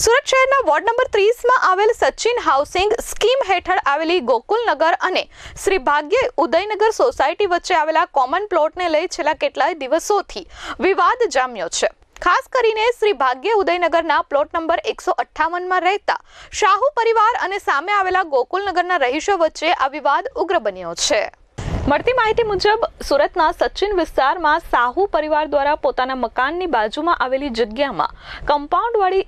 સુરત શહેરના ward number ત્રીસમાં આવેલ Sachin housing scheme હેઠળ આવેલી ગોકુલનગર અને શ્રી ભાગ્ય ઉદયનગર સોસાયટી વચ્ચે આવેલા કોમન પ્લોટને લઈ છેલ્લા કેટલાય દિવસોથી વિવાદ જામ્યો છે. ખાસ કરીને શ્રી ભાગ્ય ઉદયનગરના પ્લોટ નંબર એકસો અઠ્ઠાવનમાં રહેતા શાહુ પરિવાર અને સામે આવેલા ગોકુલનગરના રહીશો વચ્ચે આ વિવાદ ઉગ્ર બન્યો છે. મળતી માહિતી મુજબ, સુરતના સચિન વિસ્તારમાં સાહુ પરિવાર દ્વારા પોતાના મકાનની બાજુમાં આવેલી જગ્યામાં કમ્પાઉન્ડવાળી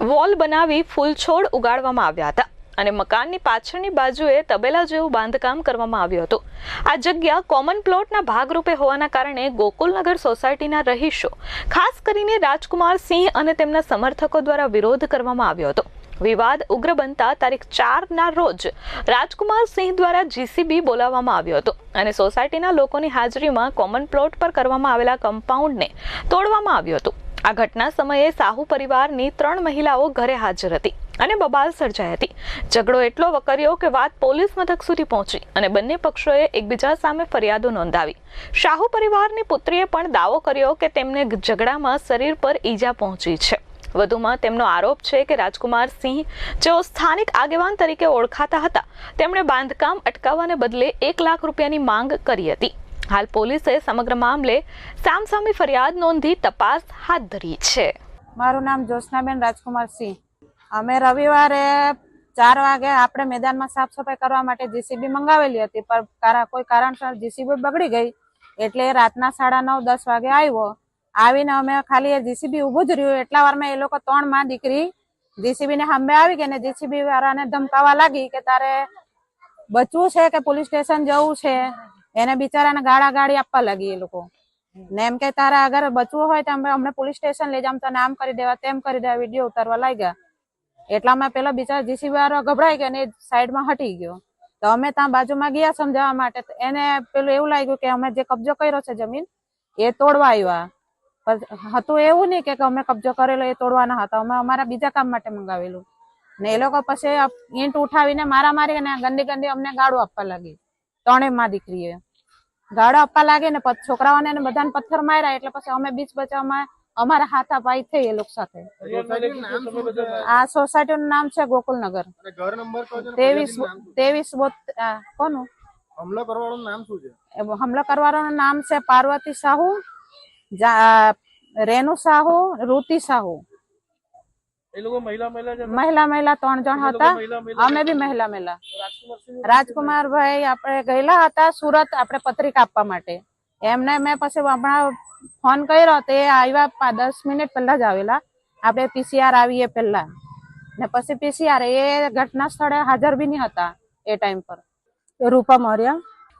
વોલ બનાવી ફૂલ છોડ ઉગાડવામાં આવ્યા હતા અને મકાનની પાછળની બાજુએ તબેલા જેવું બાંધકામ કરવામાં આવ્યું હતું. આ જગ્યા કોમન પ્લોટના ભાગરૂપે હોવાના કારણે ગોકુલનગર સોસાયટીના રહીશો, ખાસ કરીને રાજકુમાર સિંહ અને તેમના સમર્થકો દ્વારા વિરોધ કરવામાં આવ્યો હતો. વિવાદ ઉગ્ર બનતા તારીખ ચારના રોજ રાજકુમાર સિંહ દ્વારા જીસીબી બોલાવવામાં આવ્યો હતો અને સોસાયટીના લોકોની હાજરીમાં કોમન પ્લોટ પર કરવામાં આવેલા કમ્પાઉન્ડને તોડવામાં આવ્યું હતું. આ ઘટના સમયે સાહુ પરિવારની ત્રણ મહિલાઓ ઘરે હાજર હતી અને બબાલ સર્જાઈ હતી. ઝઘડો એટલો વકર્યો કે વાત પોલીસ મથક સુધી પહોંચી અને બંને પક્ષોએ એકબીજા સામે ફરિયાદો નોંધાવી. શાહુ પરિવારની પુત્રીએ પણ દાવો કર્યો કે તેમને ઝઘડામાં શરીર પર ઈજા પહોંચી છે. વધુમાં તેમનો આરોપ છે કે રાજકુમાર સિંહ, જેઓ સ્થાનિક આગેવાન તરીકે ઓળખાતા હતા, તેમણે બાંધકામ અટકાવવાને બદલે એક લાખ રૂપિયાની માંગ કરી હતી. હાલ પોલીસે સમગ્ર મામલે સામસામી ફરિયાદ નોંધી તપાસ હાથ ધરી છે. મારું નામ જ્યોત્સનાબેન રાજકુમાર સિંહ. અમે રવિવારે ચાર વાગે આપણે મેદાનમાં સાફ સફાઈ કરવા માટે જીસીબી મંગાવેલી હતી, પણ કોઈ કારણસર જીસીબી બગડી ગઈ એટલે રાતના સાડા નવ, દસ વાગે આવ્યો. આવીને અમે ખાલી એ જીસીબી ઊભું જ રહ્યું. એટલા વારમાં એ લોકો ત્રણમાં દીકરી જીસીબી ને સામે આવી ગઈ ને જીસીબી વાળાને ધમકાવા લાગી કે તારે બચવું છે કે પોલીસ સ્ટેશન જવું છે? એને બિચારાને ગાળા ગાળી આપવા લાગી એ લોકો. ને એમ કે તારા અગર બચવું હોય તો અમે અમને પોલીસ સ્ટેશન લઈ જામ તો નામ કરી દેવા, તેમ કરી દેવા વીડિયો ઉતારવા લાગ્યા. એટલામાં પેલો બિચારો જીસીબી વાળો ગભરાઈ ગયો ને સાઈડમાં હટી ગયો. તો અમે ત્યાં બાજુમાં ગયા સમજાવવા માટે એને પેલું એવું લાગ્યું કે અમે જે કબજો કર્યો છે જમીન, એ તોડવા આવ્યા. હતું એવું નહીં કે અમે કબજો કરેલો, એ તોડવાના હતા. અમે અમારા બીજા કામ માટે મંગાવેલું. ને એ લોકો પછી ઈંટ ઉઠાવીને મારા મારી અને ગંદી ગંદી અમને ગાળો આપવા લાગી. ત્રણેયમાં દીકરીએ. ગાળો આપવા લાગે ને પછી છોકરાઓને ને બધાને પથ્થર માર્યા એટલે પછી અમે બીચ બચાવમાં અમારા હાથાપાઈ થઈ એ લોકો સાથે. આ સોસાયટી નું નામ છે ગોકુલનગર. ત્રેવીસ? ત્રેવીસ કોનું? હમલો કરવાનું નામ શું છે? હમલો કરવાવાળાનું નામ છે પાર્વતી સાહુ રેનુ સાહુ રુતિ સાહુ. એ લોકો મહિલા મહિલા છે મહિલા મહિલા ત્રણ જણ હતા મહિલા મહિલા અમે બી મહિલા મહિલા રાજકુમાર સિંહ રાજકુમાર ભાઈ આપણે ગયેલા હતા સુરત આપણે પત્રિકા આપવા માટે એમને મેં પછી હમણાં ફોન કર્યો તે આવ્યા પા- દસ મિનિટ પહેલા જ આવેલા આપણે પીસીઆર આવીએ પહેલા ને પછી पीसीआर ये घटना स्थल हाजिर भी नहीं હતા એ टाइम पर रूपा मौर्य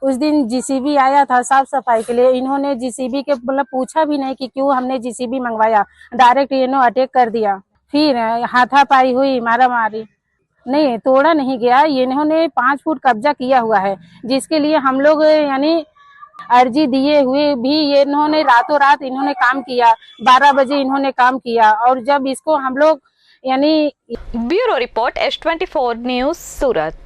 उस दिन जीसीबी आया था साफ सफाई के लिए इन्होंने जीसीबी के मतलब पूछा भी नहीं कि क्यों हमने जीसीबी मंगवाया डायरेक्ट इन्होंने अटैक कर दिया फिर हाथापाई हुई, मारामारी। नहीं, तोड़ा नहीं गया। इन्होंने पाँच फुट कब्जा किया हुआ है, जिसके लिए हम लोग, यानी अर्जी दिए हुए भी ये इन्होंने रातों रात इन्होंने काम किया, बारह बजे इन्होंने काम किया, और जब इसको हम लोग, यानी bureau report, S twenty four news, Surat.